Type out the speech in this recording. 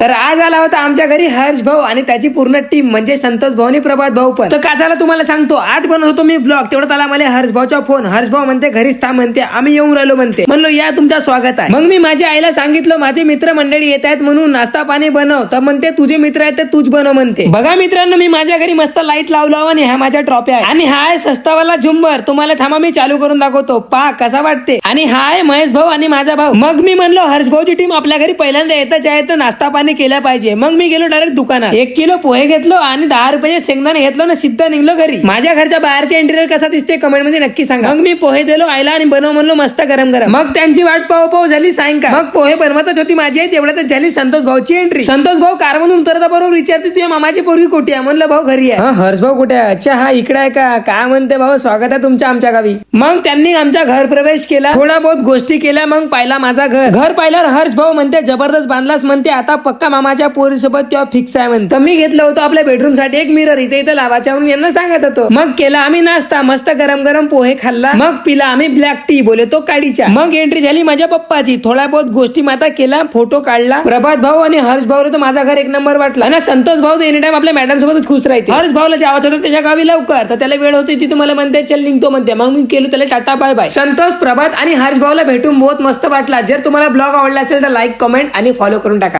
तर आज आला होता आमच्या घरी हर्ष भाऊ आणि त्याची पूर्ण टीम म्हणजे संतोष भाऊ आणि प्रभात भाऊ पण. तर का झालं तुम्हाला सांगतो आज बनवत होतो मी ब्लॉग तेवढं त्याला मला हर्ष भाऊचा फोन हर्ष भाऊ म्हणते घरीच था म्हणते आम्ही येऊन राहिलो म्हणते. म्हणलो या तुमचा स्वागत आहे. मग मी माझ्या आईला सांगितलं माझे मित्र मंडळी येत आहेत म्हणून नाश्ता पाणी बनव. तर म्हणते तुझे मित्र आहेत ते तूच बनव म्हणते. बघा मित्रांनो मी माझ्या घरी मस्त लाइट लावला आणि ह्या माझ्या ट्रॉफी आहे आणि हा आहे सस्तावाला झुंबर. तुम्हाला थांबा मी चालू करून दाखवतो. पा कसा वाटते. आणि हा आहे महेश भाऊ आणि माझा भाऊ. मग मी म्हणलो हर्ष भाऊची टीम आपल्या घरी पहिल्यांदा येतच आहे तर नाश्ता पाणी केला पाहिजे. मग मी गेलो डायरेक्ट दुकानात. एक किलो पोहे घेतलो आणि दहा रुपये शेंगदाणे घेतलो ना सिद्ध निघलो घरी. माझ्या घरच्या बाहेरचे इंटेरियर कसा दिसते कमेंटमध्ये नक्की सांगा. मग मी पोहे दिलो आईला आणि बनव म्हणलो मस्त गरम गरम. मग त्यांची वाट पाहू पाहू झाली सायंकाळ. मग पोहे बनवतच होती माझी आई तेवढ्यातच झाली संतोष भाऊची एंट्री संतोष भाऊ कारमधून उतरता बरोबर विचारते तुझ्या मामाची पोरगी कुठे आहे? म्हणलं भाऊ घरी आहे. "हं, हर्ष भाऊ कुठे आहे? अच्छा हा इकडे आहे का? काय म्हणते भाऊ? स्वागत आहे तुमच्या आमच्या गावी. मग त्यांनी आमच्या घर प्रवेश केला. थोडा बहुत गोष्टी केल्या मग पाहिला माझा घर. घर पाहिल्यावर हर्ष भाऊ म्हणते जबरदस्त बांधलास म्हणते आता पक्का मामाच्या पोरीसोबत तेव्हा फिक्स आहे म्हणतो तर मी घेतलं होतं आपल्या बेडरूमसाठी एक मिरर इथे इथं लावायचा म्हणून यांना सांगत होतो. मग केला आम्ही नाश्ता मस्त गरम गरम पोहे खाल्ला. मग पिला आम्ही ब्लॅक टी बोले तो काडीच्या. मग एंट्री झाली माझ्या पप्पाची. थोडा बहुत गोष्टी माता केला फोटो काढला. प्रभात भाऊ आणि हर्ष भाऊ तर माझा घर एक नंबर वाटला. आणि संतोष भाऊ एनी टाइम आपल्या मॅडम सोबत खुश राहते हर्ष भाऊला जावं होतं त्याच्या गावी लवकर. तर त्याला वेळ होती ती तुम्हाला म्हणते चल निघतो म्हणते. मग मी केलो त्याला tata bye bye Santosh Prabhat आणि हर्ष भाऊला भेटून बहुत मस्त वाटला. जर तुम्हाला ब्लॉग आवडला असेल तर लाईक कमेंट आणि फॉलो करून टाका.